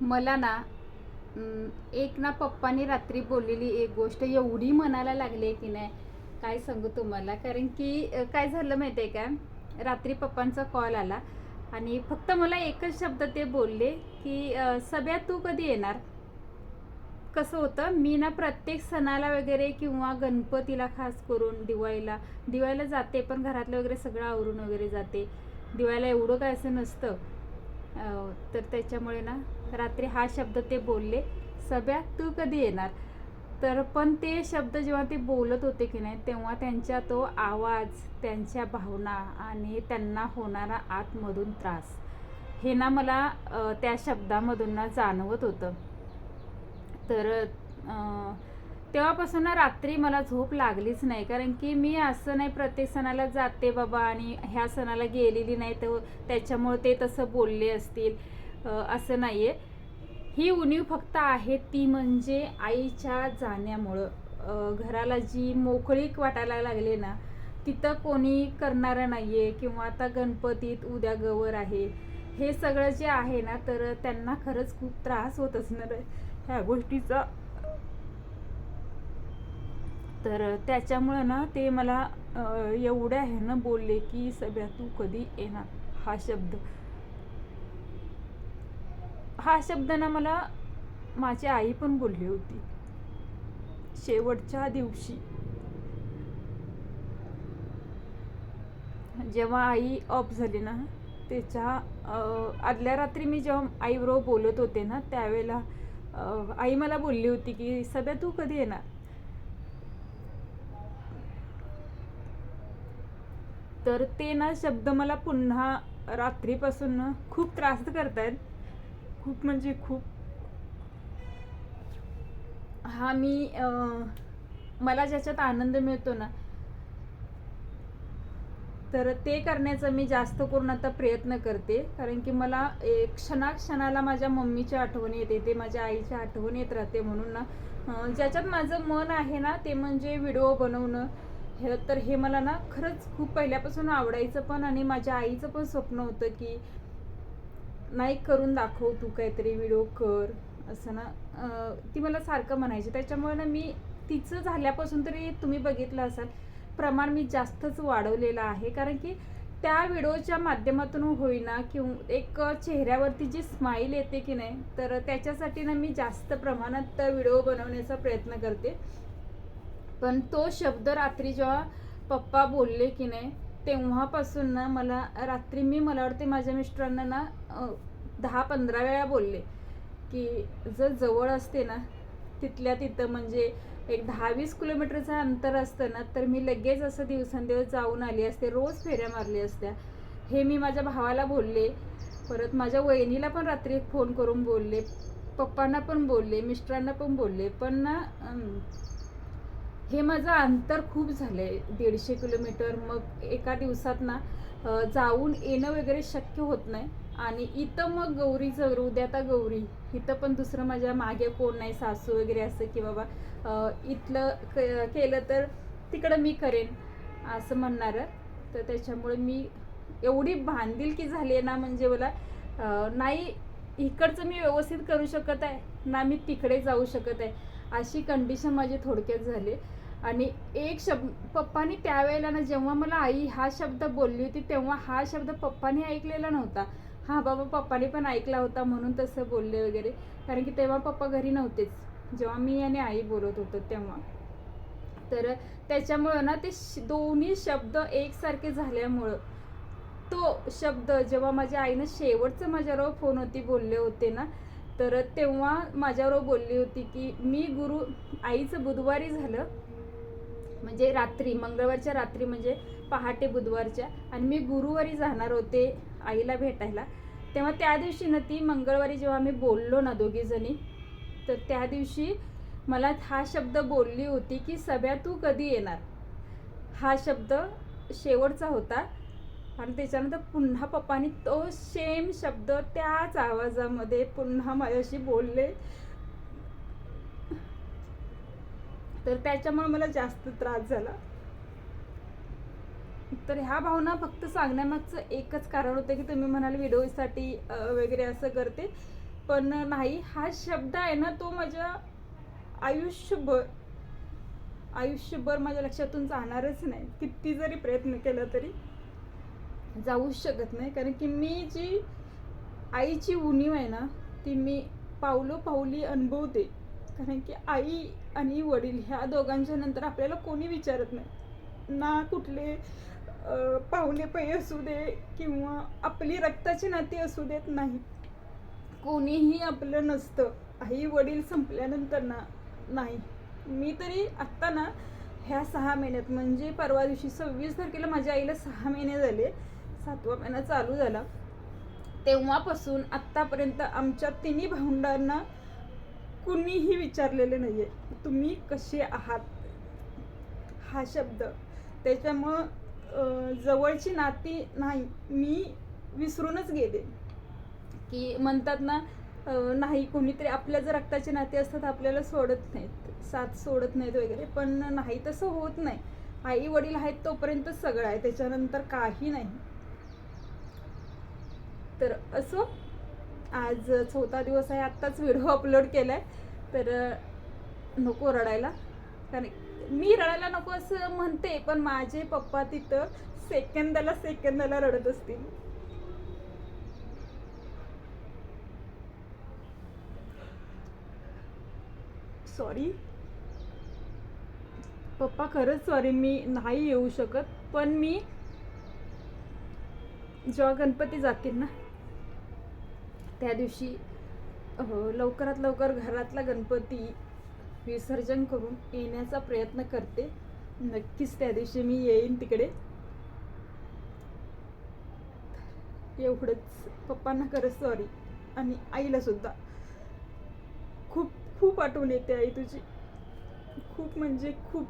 मला ना एक ना पप्पानी रात्री बोललेली एक गोष्ट एवढी मनाला लागली की नाही काय सांगू तुम्हाला? कारण की काय झालं माहिती आहे का? रात्री पप्पांचा कॉल आला आणि फक्त मला एकच शब्द ते बोलले की सभ्या तू कधी येणार? कसं होतं? मी ना प्रत्येक सणाला वगैरे किंवा गणपतीला खास करून दिवाळीला दिवाळीला जाते पण घरातलं वगैरे सगळं आवरून वगैरे जाते. दिवाळीला एवढं काय असं नसतं. तर त्याच्यामुळे ना रात्री हा शब्द ते बोलले. सभ्या तू कधी येणार? तर पण ते शब्द जेव्हा ते बोलत होते की नाही तेव्हा त्यांच्या तो आवाज त्यांच्या भावना आणि त्यांना होणारा आतमधून त्रास हे ना मला त्या शब्दामधून ना जाणवत होतं. तर तेव्हापासून ना रात्री मला झोप लागलीच नाही. कारण की मी असं नाही प्रत्येक सणाला जाते बाबा आणि ह्या सणाला गेलेली नाही तर त्याच्यामुळे ते तसं बोलले असतील. असं नाही आहे ही उणीव फक्त आहे ती म्हणजे आईच्या जाण्यामुळं. घराला जी मोकळीक वाटायला लागले ना तिथं कोणी करणारं नाही आहे किंवा आता गणपतीत उद्या गवर आहे. हे सगळं जे आहे ना तर त्यांना खरंच खूप त्रास होत असणार आहे. ह्या गोष्टीचा तर त्याच्यामुळं ना ते मला एवढ्या ह्यानं बोलले की सभ्या तू कधी येणार? हा शब्द. हा शब्द ना मला माझी आई पण बोलली होती. शेवटच्या दिवशी. जेव्हा आई ऑफ झाली ना त्याच्या आदल्या रात्री मी जेव्हा आईबरोबर बोलत होते ना त्यावेळेला आई मला बोलली होती की सध्या तू कधी येणार? तर ते ना शब्द मला पुन्हा रात्रीपासून ना खूप त्रास करतायत. खूप म्हणजे खूप. हा मी अं, मला ज्याच्यात आनंद मिळतो ना तर ते करण्याचा मी जास्त करून आता प्रयत्न करते. कारण की मला एक क्षणाक्षणाला माझ्या मम्मीची आठवण येते ते माझ्या आईची आठवण येत राहते म्हणून ना ज्याच्यात माझं मन आहे ना ते म्हणजे व्हिडिओ बनवणं हे तर हे मला ना खरंच खूप पहिल्यापासून आवडायचं पण आणि माझ्या आईचं पण स्वप्न होतं की नाही करून दाखव तू काहीतरी व्हिडिओ कर. असं ना ती मला सारखं म्हणायची. त्याच्यामुळे ना मी तिचं झाल्यापासून तरी तुम्ही बघितलं असाल प्रमाण मी जास्तच वाढवलेलं आहे. कारण की त्या व्हिडिओच्या माध्यमातून होईना किंवा एक चेहऱ्यावरती जी स्माईल येते की नाही तर त्याच्यासाठी ना मी जास्त प्रमाणात व्हिडिओ बनवण्याचा प्रयत्न करते. पण तो शब्द रात्री जेव्हा पप्पा बोलले की नाही तेव्हापासून ना मला रात्री मी मला वाटते माझ्या मिस्टरांना ना दहा पंधरा वेळा बोलले की जर जवळ असते ना तिथल्या तिथं म्हणजे एक दहा वीस किलोमीटरचं अंतर असतं ना तर मी लगेच असं दिवसेंदिवस जाऊन आली असते रोज फेऱ्या मारली असत्या. हे मी माझ्या भावाला बोलले परत माझ्या वहिनीला पण रात्री एक फोन करून बोलले पप्पांना पण बोलले मिस्टरांना पण बोलले पण ना हे माझं अंतर खूप झालं आहे दीडशे किलोमीटर मग एका दिवसात ना जाऊन येणं वगैरे शक्य होत नाही. आणि इथं मग गौरीचं उद्या आता गौरी इथं पण दुसरं माझ्या मागे कोण नाही सासू वगैरे असं की बाबा इथलं क- केलं तर तिकडं मी करेन असं म्हणणार. तर त्याच्यामुळे मी एवढी बांधिलकी झाली आहे ना म्हणजे मला नाही इकडचं मी व्यवस्थित करू शकत आहे ना मी तिकडे जाऊ शकत आहे. अशी कंडिशन माझी थोडक्यात झाली. आणि एक शब्द पप्पानी त्यावेळेला ना जेव्हा मला आई हा शब्द बोलली होती तेव्हा हा शब्द पप्पानी ऐकलेला नव्हता. हा बाबा पप्पानी पण ऐकला होता म्हणून तसं बोलले वगैरे. कारण की तेव्हा पप्पा घरी नव्हतेच. जेव्हा मी आणि आई बोलत होतो तेव्हा. तर त्याच्यामुळं ना ते श- दोन्ही शब्द एकसारखे झाल्यामुळं तो शब्द जेव्हा माझ्या आईनं शेवटचं माझ्यारो फोन होती बोलले होते ना तर तेव्हा माझ्याबरोबर बोलली होती की मी गुरु आईचं बुधवारी झालं. म्हणजे रात्री मंगळवारच्या रात्री म्हणजे पहाटे बुधवारच्या. आणि मी गुरुवारी जाणार होते आईला भेटायला. तेव्हा त्या दिवशी ना ती मंगळवारी जेव्हा आम्ही बोललो ना दोघीजणी तर त्या दिवशी मला हा शब्द बोलली होती की सभ्या तू कधी येणार? हा शब्द शेवटचा होता. आणि त्याच्यानंतर पुन्हा पप्पानी तो सेम शब्द त्याच आवाजामध्ये पुन्हा माझ्याशी बोलले. तर त्याच्यामुळे मला जास्त त्रास झाला. तर ह्या भावना फक्त सांगण्यामागचं एकच कारण होतं की तुम्ही म्हणाल व्हिडिओसाठी वगैरे असं करते. पण नाही हा शब्द आहे ना तो माझ्या आयुष्यभर आयुष्यभर माझ्या लक्षातून जाणारच नाही. किती जरी प्रयत्न केला तरी. जाऊच शकत नाही. कारण की मी जी आईची उणीव आहे ना ती मी पावलो पावली अनुभवते. कारण की आई आणि वडील ह्या दोघांच्या नंतर आपल्याला कोणी विचारत नाही. ना कुठले पाहुणे पै असू दे किंवा आपली रक्ताची नाती असू देत नाही. कोणीही आपलं नसतं. आई वडील संपल्यानंतर ना नाही. मी तरी आत्ता ना ह्या सहा महिन्यात म्हणजे परवा दिवशी सव्वीस तारखेला माझ्या आईला सहा महिने झाले. सातवा महिना चालू झाला तेव्हापासून आत्तापर्यंत आमच्या तिन्ही भावंडांना कुणीही विचारलेले नाही आहे तुम्ही कसे आहात? हा शब्द. त्याच्यामुळं जवळची नाती नाही मी विसरूनच गेले. की म्हणतात ना नाही कोणीतरी आपल्या जर रक्ताचे नाते असतात आपल्याला सोडत नाहीत साथ सोडत नाहीत वगैरे पण नाही तसं होत नाही. आई वडील आहेत तोपर्यंत सगळं आहे त्याच्यानंतर काही नाही. तर असो. आज चौथा दिवस आहे आत्ताच व्हिडिओ अपलोड केला आहे तर नको रडायला. कारण मी रडायला नको असं म्हणते पण माझे पप्पा तिथं सेकंदाला सेकंदाला रडत असतील. सॉरी पप्पा खरंच सॉरी मी नाही येऊ शकत पण मी जेव्हा गणपती जातील ना त्या दिवशी लवकरात लवकर घरातला गणपती विसर्जन करून येण्याचा प्रयत्न करते. नक्कीच त्या दिवशी मी येईन तिकडे. एवढंच. पप्पांना खरंच सॉरी आणि आईला सुद्धा. खूप खूप आठवण येते आई तुझी. खूप म्हणजे खूप